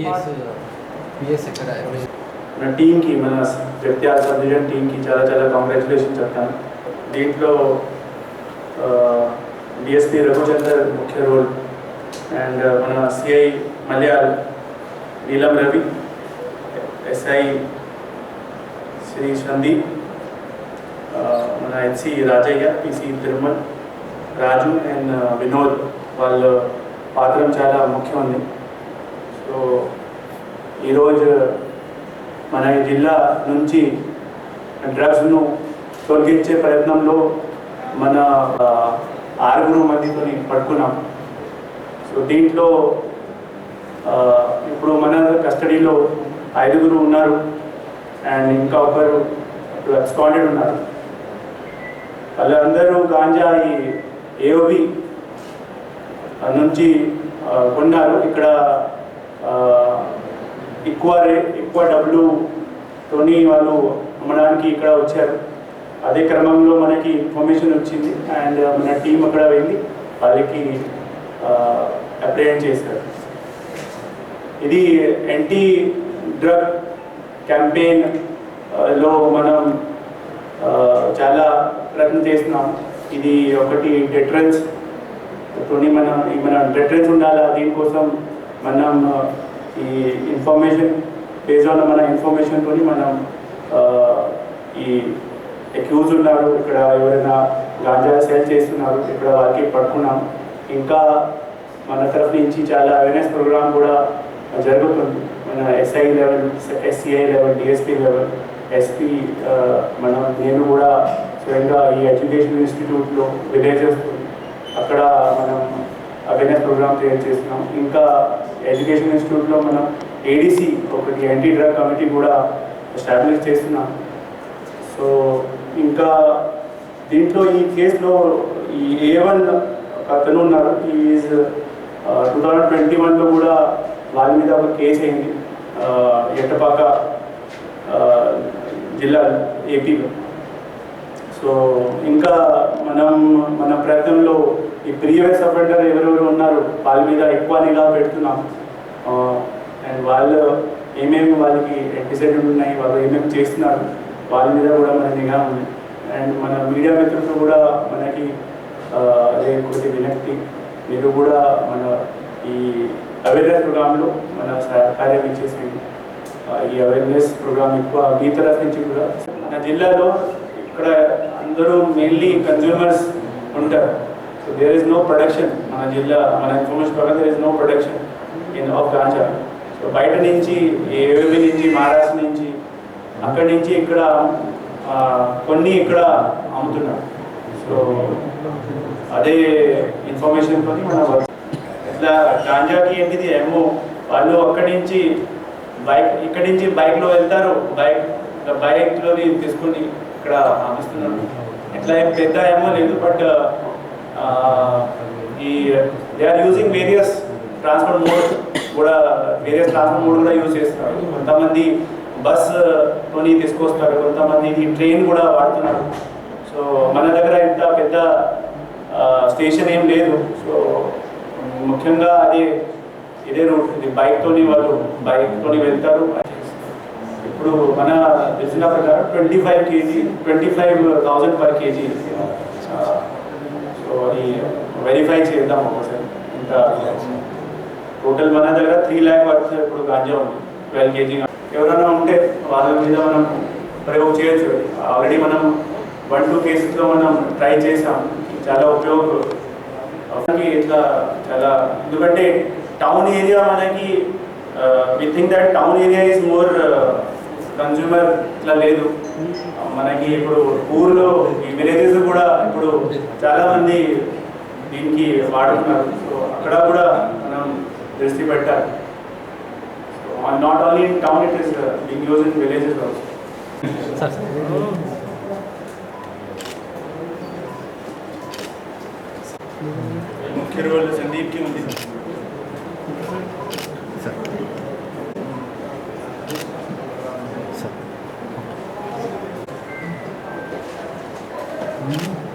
PS PS ఎక్కడ మన టీంకి మన జగిత్యాల సబ్ డివిజన్ టీంకి చాలా చాలా కాంగ్రాచులేషన్ చెప్తాను దీంట్లో డిఎస్పి రఘుచందర్ ముఖ్య రోల్ అండ్ మన సిఐ మలయాళ్ నీలం రవి ఎస్ఐ శ్రీ సందీప్ ఆ, మన NC Rajaiah PC Tirumal Raju and Vinod వాళ్ళ పాత్ర చాలా ముఖ్యం ఉంది సో ఈరోజు మన ఈ జిల్లా నుంచి డ్రగ్స్ను తొలగించే ప్రయత్నంలో మన ఆరుగురు మందితో పట్టుకున్నాం సో దీంట్లో ఇప్పుడు మన కస్టడీలో ఐదుగురు ఉన్నారు. అండ్ ఇంకా ఒకరు ఎక్స్పాండెడ్ ఉన్నారు. వాళ్ళందరూ గాంజా ఈ ఏఓబి నుంచి కొన్నారు. ఇక్కడ ఎక్కువ రే ఎక్కువ డబ్బులు తోని వాళ్ళు అమ్మడానికి ఇక్కడ వచ్చారు. అదే క్రమంలో మనకి ఇన్ఫర్మేషన్ వచ్చింది. అండ్ మన టీం అక్కడ వెళ్ళి వాళ్ళకి అప్లై చేశారు. ఇది యాంటీ డ్రగ్ క్యాంపెయిన్లో మనం చాలా ప్రయత్నం చేస్తున్నాం. ఇది ఒకటి డెటరెన్స్ తోని మనం మన డెటరెన్స్ ఉండాలా? దీనికోసం మనం ఈ ఇన్ఫర్మేషన్ బేస్ ఆన్ మన ఇన్ఫర్మేషన్తో మనం ఈ అక్యూజ్ ఉన్నారు ఇక్కడ ఎవరైనా గాంజా సేల్ చేస్తున్నారు ఇక్కడ వాళ్ళకి పడుకున్నాం. ఇంకా మన తరఫు నుంచి చాలా అవేర్నెస్ ప్రోగ్రామ్ కూడా జరుగుతుంది. మన SI level SCI level DSP level SP మనం నేను కూడా స్వయంగా ఈ ఎడ్యుకేషన్ ఇన్స్టిట్యూట్లో విలేజెస్ అక్కడ మనం అవేర్నెస్ ప్రోగ్రామ్ క్రియేట్ చేస్తున్నాం. ఇంకా ఎడ్యుకేషన్ ఇన్స్టిట్యూట్లో మనం ఏడీసీ ఒకటి యాంటీ డ్రగ్ కమిటీ కూడా ఎస్టాబ్లిష్ చేస్తున్నాం. సో ఇంకా దీంట్లో ఈ కేసులో ఈ ఏ వన్ అతను ఉన్నారు. ఈజ్ టూ థౌజండ్ ట్వంటీ వన్లో కూడా వారి మీద ఒక కేసు అయింది. Uh, ఎట్టపాక uh, జిల్లా ఏపీలో సో ఇంకా మనం మన ప్రయత్నంలో ఈ ప్రీవియస్ అఫెండర్ ఎవరెవరు ఉన్నారు వాళ్ళ మీద ఎక్కువ నిఘా పెడుతున్నాం. అండ్ వాళ్ళు ఏమేమి వాళ్ళకి డిసైడ్ ఉన్నాయి వాళ్ళు ఏమేమి చేస్తున్నారు వాళ్ళ మీద కూడా మన నిఘా ఉంది. అండ్ మన మీడియా మిత్రులు కూడా మనకి అదే కొద్ది వినక్తి మీరు కూడా మన ఈ అవేర్నెస్ ప్రోగ్రాంలో మన సహకార్యం ఇచ్చేసేయండి ఈ అవేర్నెస్ ప్రోగ్రామ్ ఎక్కువ మీ తరఫు నుంచి కూడా. మన జిల్లాలో ఇక్కడ అందరూ మెయిన్లీ కన్జ్యూమర్స్ ఉంటారు. So there is no production మన జిల్లా మన ఇన్ఫర్మేషన్ ప్రకారం there is no production in off ganja so బయట నుంచి ఏవేవి నుంచి మహారాష్ట్ర నుంచి అక్కడి నుంచి ఇక్కడ కొన్ని ఇక్కడ అమ్ముతున్నారు. సో అదే ఇన్ఫర్మేషన్ తోని మన ఇట్లా గాంజాకి ఏంటిది? ఏమో వాళ్ళు అక్కడి నుంచి బైక్ ఇక్కడి నుంచి బైక్లో వెళ్తారు. బైక్ బైక్లో తీసుకుని ఇక్కడ అమ్మిస్తున్నారు ఇట్లా ఏం పెద్ద ఏమో లేదు బట్ uh, ఈ they are using various transport mode కూడా వేరియస్ ట్రాన్స్పోర్ట్ మోడ్ కూడా యూజ్ చేస్తున్నారు. కొంతమంది బస్తోని uh, తీసుకొస్తారు కొంతమంది ట్రైన్ కూడా వాడుతున్నారు. సో మన దగ్గర ఇంత పెద్ద స్టేషన్ ఏం లేదు. సో ముఖ్యంగా అదే ఇదే రూట్ ఇది బైక్తోని వాళ్ళు బైక్తోని వెళ్తారు. ఇప్పుడు మన తెలిసిన ప్రకారం twenty five KG twenty five thousand per KG so అది వెరిఫై చేద్దాం ఒకసారి. ఇంత టోటల్ మన దగ్గర త్రీ ల్యాక్ వర్త్ ఇప్పుడు గాంజా ఉంది. ట్వెల్వ్ కేజీ ఎవరైనా ఉంటే వాళ్ళ మీద మనం ప్రయోగం చేయొచ్చు. ఆల్రెడీ మనం వన్ టూ కేసెస్లో మనం ట్రై చేసాం. చాలా ఉపయోగం. మనకి ఇట్లా చాలా ఎందుకంటే టౌన్ ఏరియా మనకి we think that town area is more consumer ఇట్లా లేదు. మనకి ఇప్పుడు ఊర్లో ఈ విలేజెస్ కూడా ఇప్పుడు చాలా మంది దీనికి వాడుతున్నారు. సో అక్కడ కూడా మనం దృష్టి పెట్టాలి. So not only in town it is being use in villages also ముఖ్య రోల్ సందీప్కి ఉంది. సార్. సార్